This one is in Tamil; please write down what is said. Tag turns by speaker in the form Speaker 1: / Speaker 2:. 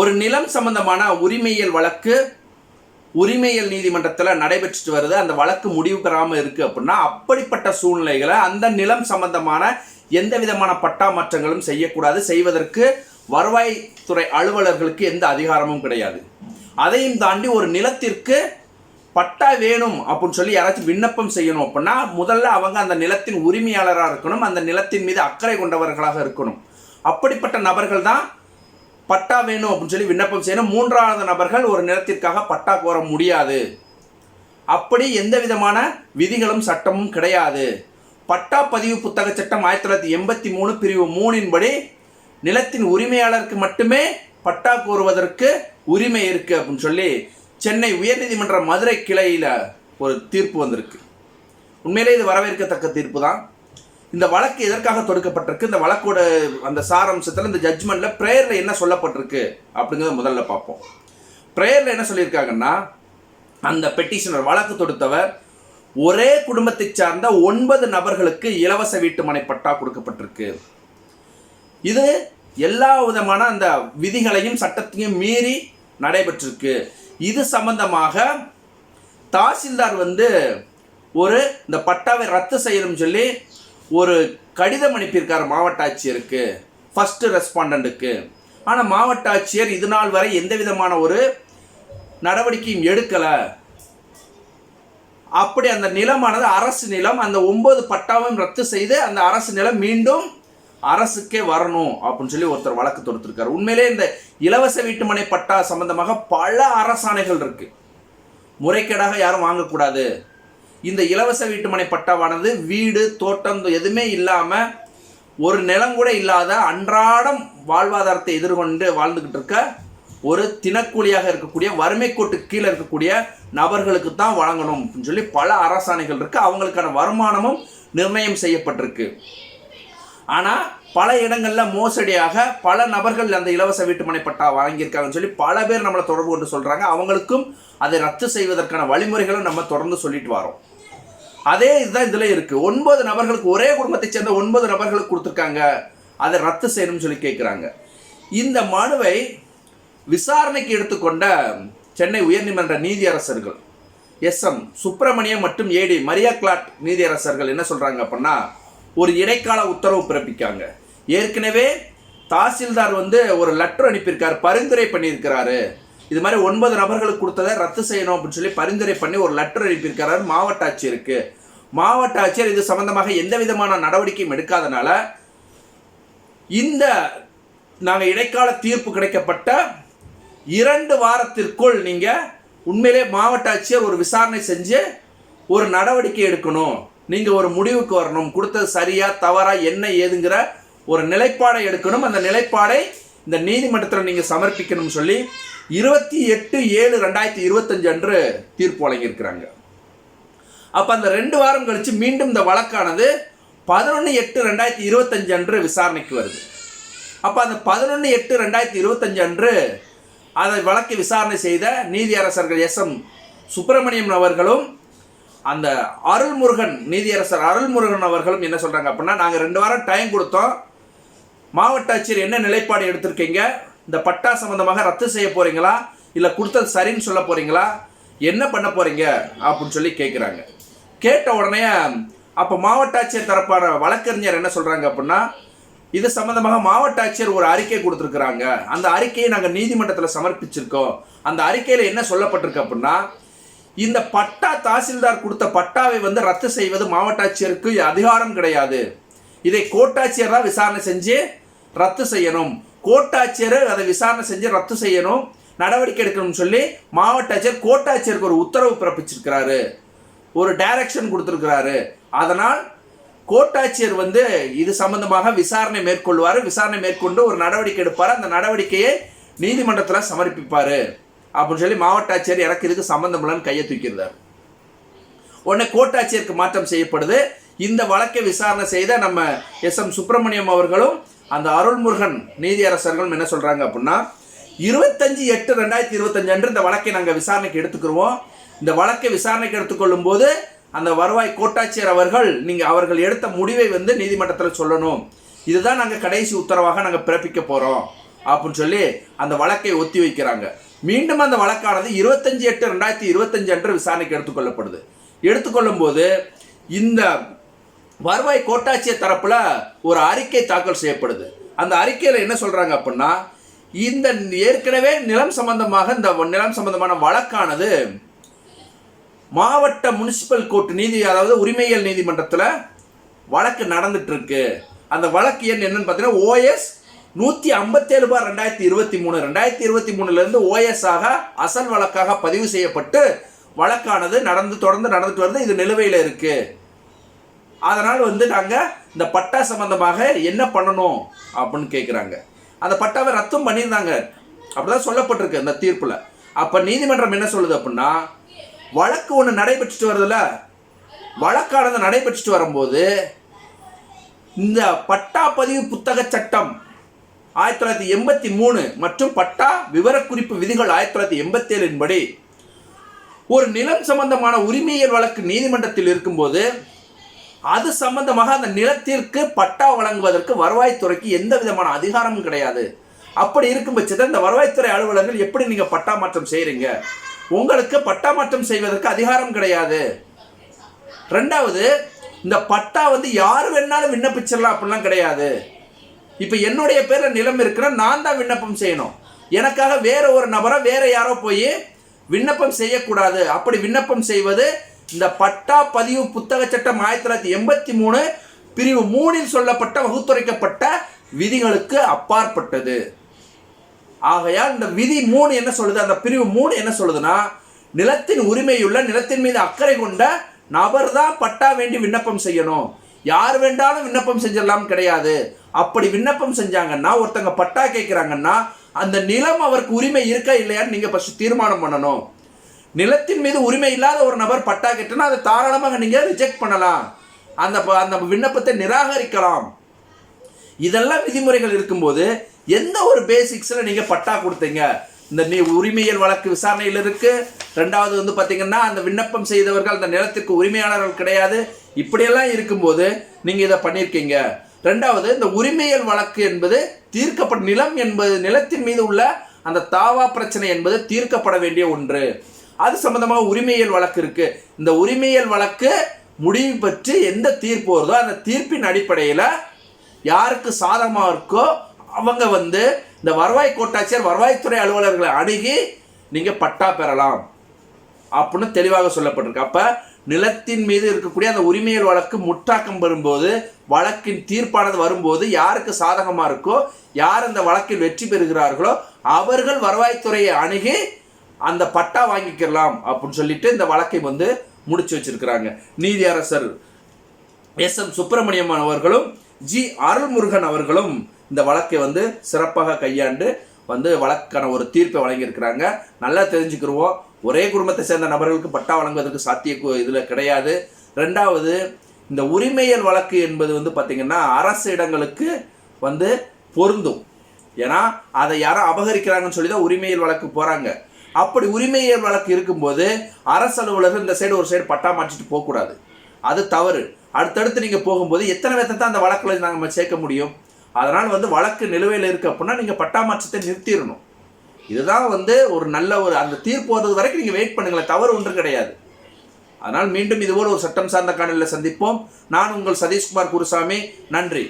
Speaker 1: ஒரு நிலம் சம்பந்தமான உரிமையியல் வழக்கு உரிமையியல் நீதிமன்றத்தில் நடைபெற்றுட்டு வருது. அந்த வழக்கு முடிவு பெறாமல் இருக்குது அப்படின்னா அப்படிப்பட்ட சூழ்நிலைகளை அந்த நிலம் சம்பந்தமான எந்த விதமான பட்டா மாற்றங்களும் செய்யக்கூடாது. செய்வதற்கு வருவாய்த்துறை அலுவலர்களுக்கு எந்த அதிகாரமும் கிடையாது. அதையும் தாண்டி ஒரு நிலத்திற்கு பட்டா வேணும் அப்படின்னு சொல்லி யாராச்சும் விண்ணப்பம் செய்யணும் அப்படின்னா முதல்ல அவங்க அந்த நிலத்தின் உரிமையாளராக இருக்கணும். அந்த நிலத்தின் மீது அக்கறை கொண்டவர்களாக இருக்கணும். அப்படிப்பட்ட நபர்கள் தான் பட்டா வேணும் அப்படின்னு சொல்லி விண்ணப்பம் செய்யணும். மூன்றாவது நபர்கள் ஒரு நிலத்திற்காக பட்டா கோர முடியாது. அப்படி எந்த விதமான விதிகளும் சட்டமும் கிடையாது. பட்டா பதிவு புத்தக சட்டம் ஆயிரத்தி தொள்ளாயிரத்தி எண்பத்தி மூணு பிரிவு மூணின்படி நிலத்தின் உரிமையாளருக்கு மட்டுமே பட்டா கோருவதற்கு உரிமை இருக்குது அப்படின்னு சொல்லி சென்னை உயர்நீதிமன்ற மதுரை கிளையில் ஒரு தீர்ப்பு வந்திருக்கு. உண்மையிலே இது வரவேற்கத்தக்க தீர்ப்பு தான். இந்த வழக்கு எதற்காக தொடுக்கப்பட்டிருக்கு? இந்த வழக்கோட அந்த சாரம்சத்தில் இந்த ஜட்ஜ்மெண்ட்ல ப்ரேயரில் என்ன சொல்லப்பட்டிருக்கு? அப்படிங்கிறத முதல்ல பார்ப்போம். ப்ரேயரில் என்ன சொல்லியிருக்காங்கன்னா அந்த பெட்டிஷனர் வழக்கு தொடுத்தவர் ஒரே குடும்பத்தை சார்ந்த ஒன்பது நபர்களுக்கு இலவச வீட்டுமனை பட்டா கொடுக்கப்பட்டிருக்கு. இது எல்லா விதமான அந்த விதிகளையும் சட்டத்தையும் மீறி நடைபெற்றிருக்கு. இது சம்பந்தமாக தாசில்தார் வந்து ஒரு இந்த பட்டாவை ரத்து செய்யணும்னு சொல்லி ஒரு கடிதம் அனுப்பியிருக்கார் மாவட்ட ஆட்சியருக்கு ஃபஸ்ட்டு ரெஸ்பாண்டண்ட்டுக்கு ஆனால் மாவட்ட ஆட்சியர் இது நாள் வரை எந்த விதமான ஒரு நடவடிக்கையும் எடுக்கலை. அப்படி அந்த நிலமானது அரசு நிலம் அந்த ஒன்பது பட்டாவையும் ரத்து செய்து அந்த அரசு நிலம் மீண்டும் அரசுக்கே வரணும் அப்படின்னு சொல்லி ஒருத்தர் வழக்கு தொடுத்திருக்காரு. உண்மையிலே இந்த இலவச வீட்டுமனை பட்டா சம்பந்தமாக பல அரசாணைகள் இருக்கு. முறைகேடாக யாரும் வாங்கக்கூடாது. இந்த இலவச வீட்டுமனை பட்டாவானது வீடு தோட்டம் எதுவுமே இல்லாமல் ஒரு நிலம் கூட இல்லாத அன்றாடம் வாழ்வாதாரத்தை எதிர்கொண்டு வாழ்ந்துக்கிட்டு இருக்க ஒரு தினக்கூலியாக இருக்கக்கூடிய வறுமை கோட்டு கீழே இருக்கக்கூடிய நபர்களுக்கு தான் வழங்கணும் அப்படின்னு சொல்லி பல அரசாணைகள் இருக்குது அவங்களுக்கான வருமானமும் நிர்ணயம் செய்யப்பட்டிருக்கு. ஆனால் பல இடங்களில் மோசடியாக பல நபர்கள் அந்த இலவச வீட்டுமனை பட்டா வாங்கியிருக்காங்கன்னு சொல்லி பல பேர் நம்மளை தொடர்பு கொண்டு சொல்கிறாங்க அவங்களுக்கும் அதை ரத்து செய்வதற்கான வழிமுறைகளும் நம்ம தொடர்ந்து சொல்லிட்டு வரோம். அதே இதுதான் இதில் இருக்குது ஒன்பது நபர்களுக்கு ஒரே குடும்பத்தை சேர்ந்த ஒன்பது நபர்களுக்கு கொடுத்துருக்காங்க. அதை ரத்து செய்யணும்னு சொல்லி கேட்குறாங்க இந்த மனுவை விசாரணைக்கு எடுத்துக்கொண்ட சென்னை உயர்நீதிமன்ற நீதியரசர்கள் எஸ் எம் சுப்பிரமணியம் மற்றும் ஏடி மரியா கிளாட் நீதியரசர்கள் என்ன சொல்கிறாங்க அப்படின்னா ஒரு இடைக்கால உத்தரவு பிறப்பிக்காங்க. ஏற்கனவே தாசில்தார் வந்து ஒரு லெட்டர் அனுப்பியிருக்கார் பரிந்துரை பண்ணியிருக்கிறாரு. இது மாதிரி ஒன்பது நபர்களுக்கு கொடுத்ததை ரத்து செய்யணும் அப்படின்னு சொல்லி பரிந்துரை பண்ணி ஒரு லெட்டர் அனுப்பியிருக்கிறாரு மாவட்ட ஆட்சியருக்கு. மாவட்ட ஆட்சியர் இது சம்பந்தமாக எந்த விதமான நடவடிக்கையும் எடுக்காதனால இந்த நாங்கள் இடைக்கால தீர்ப்பு கிடைக்கப்பட்ட இரண்டு வாரத்திற்குள் நீங்கள் உண்மையிலே மாவட்ட ஆட்சியர் ஒரு விசாரணை செஞ்சு ஒரு நடவடிக்கை எடுக்கணும். நீங்கள் ஒரு முடிவுக்கு வரணும். கொடுத்தது சரியா தவறா என்ன ஏதுங்கிற ஒரு நிலைப்பாடை எடுக்கணும். அந்த நிலைப்பாடை இந்த நீதிமன்றத்தில் நீங்கள் சமர்ப்பிக்கணும்னு சொல்லி இருபத்தி எட்டு ஏழு ரெண்டாயிரத்தி இருபத்தஞ்சு அன்று தீர்ப்பு வழங்கியிருக்கிறாங்க. அப்போ அந்த ரெண்டு வாரம் கழித்து மீண்டும் இந்த வழக்கானது பதினொன்று எட்டு ரெண்டாயிரத்தி இருபத்தஞ்சு அன்று விசாரணைக்கு வருது. அப்போ அந்த பதினொன்று எட்டு ரெண்டாயிரத்தி இருபத்தஞ்சு அன்று அதை வழக்கு விசாரணை செய்த நீதியரசர்கள் எஸ் எம் சுப்பிரமணியம் அவர்களும் அந்த அருள்முருகன் நீதியரசர் அருள்முருகன் அவர்களும் என்ன சொல்கிறாங்க அப்படின்னா நாங்கள் ரெண்டு வாரம் டைம் கொடுத்தோம். மாவட்ட ஆட்சியர் என்ன நிலைப்பாடு எடுத்திருக்கீங்க? இந்த பட்டா சம்பந்தமாக ரத்து செய்ய போறீங்களா? இல்லை கொடுத்தது சரின்னு சொல்ல போறீங்களா? என்ன பண்ண போறீங்க? அப்படின்னு சொல்லி கேட்குறாங்க கேட்ட உடனே அப்போ மாவட்ட ஆட்சியர் தரப்பான வழக்கறிஞர் என்ன சொல்கிறாங்க அப்படின்னா இது சம்பந்தமாக மாவட்ட ஆட்சியர் ஒரு அறிக்கை கொடுத்துருக்குறாங்க. அந்த அறிக்கையை நாங்கள் நீதிமன்றத்தில் சமர்ப்பிச்சிருக்கோம். அந்த அறிக்கையில் என்ன சொல்லப்பட்டிருக்கு அப்படின்னா இந்த பட்டா தாசில்தார் கொடுத்த பட்டாவை வந்து ரத்து செய்வது மாவட்ட ஆட்சியருக்கு அதிகாரம் கிடையாது. இதை கோட்டாட்சியர் தான் விசாரணை செஞ்சு ரத்து செய்யணும். கோட்டாட்சியர் அதை விசாரணை செஞ்சு ரத்து செய்யணும். நடவடிக்கை எடுக்கணும்னு சொல்லி மாவட்ட ஆட்சியர் கோட்டாட்சியருக்கு ஒரு உத்தரவு பிறப்பிச்சிருக்கிறாரு. ஒரு டைரக்ஷன் கொடுத்துருக்கிறாரு. அதனால் கோட்டாட்சியர் வந்து இது சம்பந்தமாக விசாரணை மேற்கொள்வார். விசாரணை மேற்கொண்டு ஒரு நடவடிக்கை எடுப்பார். அந்த நடவடிக்கையை நீதிமன்றத்தில் சமர்ப்பிப்பார். அப்படின்னு சொல்லி மாவட்ட ஆட்சியர் எனக்கு இதுக்கு சம்மந்தம் இல்லைன்னு கையை தூக்கியிருந்தார். உடனே கோட்டாட்சியருக்கு மாற்றம் செய்யப்படுது. இந்த வழக்கை விசாரணை செய்த நம்ம எஸ் எம் சுப்பிரமணியம் அவர்களும் அந்த அருள்முருகன் நீதியரசர்களும் என்ன சொல்கிறாங்க அப்படின்னா இருபத்தஞ்சு எட்டு ரெண்டாயிரத்தி இருபத்தஞ்சு அன்று இந்த வழக்கை நாங்கள் விசாரணைக்கு எடுத்துக்கிறோம் இந்த வழக்கை விசாரணைக்கு எடுத்துக்கொள்ளும் போது அந்த வருவாய் கோட்டாட்சியர் அவர்கள் நீங்கள் அவர்கள் எடுத்த முடிவை வந்து நீதிமன்றத்தில் சொல்லணும். இதுதான் நாங்கள் கடைசி உத்தரவாக நாங்கள் பிறப்பிக்க போகிறோம் அப்படின்னு சொல்லி அந்த வழக்கை ஒத்தி வைக்கிறாங்க. மீண்டும் அந்த வழக்கானது இருபத்தஞ்சு எட்டு ரெண்டாயிரத்தி இருபத்தஞ்சு அன்று விசாரணைக்கு எடுத்துக்கொள்ளப்படுது. எடுத்துக்கொள்ளும் போது இந்த வருவாய் கோட்டாட்சியர் தரப்பில் ஒரு அறிக்கை தாக்கல் செய்யப்படுது. அந்த அறிக்கையில் என்ன சொல்கிறாங்க அப்படின்னா இந்த ஏற்கனவே நிலம் சம்பந்தமாக இந்த நிலம் சம்பந்தமான வழக்கானது மாவட்ட முனிசிபல் கோர்ட் நீதி அதாவது உரிமையியல் நீதிமன்றத்தில் வழக்கு நடந்துட்டு இருக்கு அந்த வழக்கு எண் என்னன்னு பார்த்தீங்கன்னா ஓஎஸ் நூற்றி ஐம்பத்தேழு பார் ரெண்டாயிரத்தி இருபத்தி மூணு. ரெண்டாயிரத்தி இருபத்தி மூணுலேருந்து ஓஎஸ்ஸாக அசல் வழக்காக பதிவு செய்யப்பட்டு வழக்கானது நடந்து தொடர்ந்து நடந்துட்டு வருது. இது நிலுவையில் இருக்குது அதனால் வந்து நாங்கள் இந்த பட்டா சம்மந்தமாக என்ன பண்ணணும் அப்படின்னு கேட்குறாங்க அந்த பட்டாவை ரத்தம் பண்ணியிருந்தாங்க. அப்படிதான் சொல்லப்பட்டிருக்கு அந்த தீர்ப்பில். அப்போ நீதிமன்றம் என்ன சொல்லுது அப்படின்னா வழக்கு ஒன்று நடைபெற்றுட்டு வருதுல்ல? வழக்கானது நடைபெற்றுட்டு வரும்போது இந்த பட்டா பதிவு புத்தக சட்டம் ஆயிரத்தி தொள்ளாயிரத்தி எண்பத்தி மூணு மற்றும் பட்டா விவரக்குறிப்பு விதிகள் ஆயிரத்தி தொள்ளாயிரத்தி எண்பத்தி ஏழின்படி ஒரு நிலம் சம்பந்தமான உரிமையியல் வழக்கு நீதிமன்றத்தில் இருக்கும்போது அது சம்பந்தமாக அந்த நிலத்திற்கு பட்டா வழங்குவதற்கு வருவாய்த்துறைக்கு எந்த விதமான அதிகாரமும் கிடையாது. அப்படி இருக்கும் பட்சத்தில் இந்த வருவாய்த்துறை அலுவலர்கள் எப்படி நீங்கள் பட்டா மாற்றம் செய்கிறீங்க உங்களுக்கு பட்டா மாற்றம் செய்வதற்கு அதிகாரம் கிடையாது. ரெண்டாவது இந்த பட்டா வந்து யார் வேணாலும் விண்ணப்பிச்சிடலாம் அப்படிலாம் கிடையாது. இப்போ என்னுடைய பேரில் நிலம் இருக்கிற நான் தான் விண்ணப்பம் செய்யணும். எனக்காக வேற ஒரு நபரை வேற யாரோ போய் விண்ணப்பம் செய்யக்கூடாது. அப்படி விண்ணப்பம் செய்வது இந்த பட்டா பதிவு புத்தக சட்டம் ஆயிரத்தி தொள்ளாயிரத்தி எண்பத்தி மூணு பிரிவு மூணில் சொல்லப்பட்ட வகுத்துரைக்கப்பட்ட விதிகளுக்கு அப்பாற்பட்டது. ஆகையால் இந்த விதி மூணு என்ன சொல்லுது? அந்த பிரிவு மூணு என்ன சொல்லுதுன்னா நிலத்தின் உரிமையுள்ள நிலத்தின் மீது அக்கறை கொண்ட நபர் தான் பட்டா வேண்டி விண்ணப்பம் செய்யணும். யார் வேண்டாலும் விண்ணப்பம் செஞ்சிடலாம் கிடையாது. அப்படி விண்ணப்பம் செஞ்சாங்கன்னா ஒருத்தங்க பட்டா கேட்குறாங்கன்னா அந்த நிலம் அவருக்கு உரிமை இருக்கா இல்லையான்னு நீங்கள் ஃபஸ்ட்டு தீர்மானம் பண்ணணும். நிலத்தின் மீது உரிமை இல்லாத ஒரு நபர் பட்டா கேட்டுனா அதை தாராளமாக நீங்கள் ரிஜெக்ட் பண்ணலாம். அந்த ப- அந்த விண்ணப்பத்தை நிராகரிக்கலாம். இதெல்லாம் விதிமுறைகள் இருக்கும்போது எந்த ஒரு பேசிக்ஸில் நீங்கள் பட்டா கொடுத்தீங்க? இந்த நீ உரிமையல் வழக்கு விசாரணையில் இருக்கு. ரெண்டாவது வந்து பார்த்தீங்கன்னா அந்த விண்ணப்பம் செய்தவர்கள் அந்த நிலத்திற்கு உரிமையாளர்கள் கிடையாது. இப்படியெல்லாம் இருக்கும்போது நீங்கள் இதை பண்ணியிருக்கீங்க ரெண்டாவது இந்த உரிமையல் வழக்கு என்பது தீர்க்கப்பட்ட நிலம் என்பது நிலத்தின் மீது உள்ள அந்த தாவா பிரச்சனை என்பது தீர்க்கப்பட வேண்டிய ஒன்று. அது சம்பந்தமாக உரிமையியல் வழக்கு இருக்குது இந்த உரிமையியல் வழக்கு முடிவு பெற்று எந்த தீர்ப்பு வருதோ அந்த தீர்ப்பின் அடிப்படையில் யாருக்கு சாதகமாக இருக்கோ அவங்க வந்து இந்த வருவாய் கோட்டாட்சியர் வருவாய்த்துறை அலுவலர்களை அணுகி நீங்கள் பட்டா பெறலாம் அப்படின்னு தெளிவாக சொல்லப்பட்டிருக்கு. அப்போ நிலத்தின் மீது இருக்கக்கூடிய அந்த உரிமையல் வழக்கு முட்டாக்கம் வரும்போது வழக்கின் தீர்ப்பானது வரும்போது யாருக்கு சாதகமாக இருக்கோ யார் அந்த வழக்கில் வெற்றி பெறுகிறார்களோ அவர்கள் வருவாய்த்துறையை அணுகி அந்த பட்டா வாங்கிக்கலாம் அப்படின்னு சொல்லிட்டு இந்த வழக்கை வந்து முடிச்சு வச்சிருக்கிறாங்க. நீதியரசர் எஸ். எம். சுப்பிரமணியம் அவர்களும் ஜி. அருள்முருகன் அவர்களும் இந்த வழக்கை வந்து சிறப்பாக கையாண்டு வந்து வழக்கான ஒரு தீர்ப்பை வழங்கியிருக்கிறாங்க. நல்லா தெரிஞ்சுக்கிருவோம். ஒரே குடும்பத்தை சேர்ந்த நபர்களுக்கு பட்டா வழங்குவதற்கு சாத்திய இதில் கிடையாது. ரெண்டாவது இந்த உரிமையல் வழக்கு என்பது வந்து பார்த்திங்கன்னா அரசு இடங்களுக்கு வந்து பொருந்தும். ஏன்னா அதை யாரும் அபகரிக்கிறாங்கன்னு சொல்லி தான் உரிமையல் வழக்கு போகிறாங்க அப்படி உரிமையல் வழக்கு இருக்கும்போது அரசு அலுவலர்கள் இந்த சைடு ஒரு சைடு பட்டா மாற்றிட்டு போகக்கூடாது. அது தவறு. அடுத்தடுத்து நீங்கள் போகும்போது எத்தனை பேர்த்தை தான் அந்த வழக்கில் நாங்கள் சேர்க்க முடியும்? அதனால் வந்து வழக்கு நிலுவையில் இருக்குது அப்படின்னா நீங்கள் பட்டா மாற்றத்தை நிறுத்திடணும். இதுதான் வந்து ஒரு நல்ல ஒரு அந்த தீர்ப்பு வர்றது வரைக்கும் நீங்கள் வெயிட் பண்ணுங்களேன். தவறு ஒன்றும் கிடையாது. அதனால் மீண்டும் இதுபோல் ஒரு சட்டம் சார்ந்த காணொலியில் சந்திப்போம். நான் உங்கள் சதீஷ்குமார் குருசாமி. நன்றி.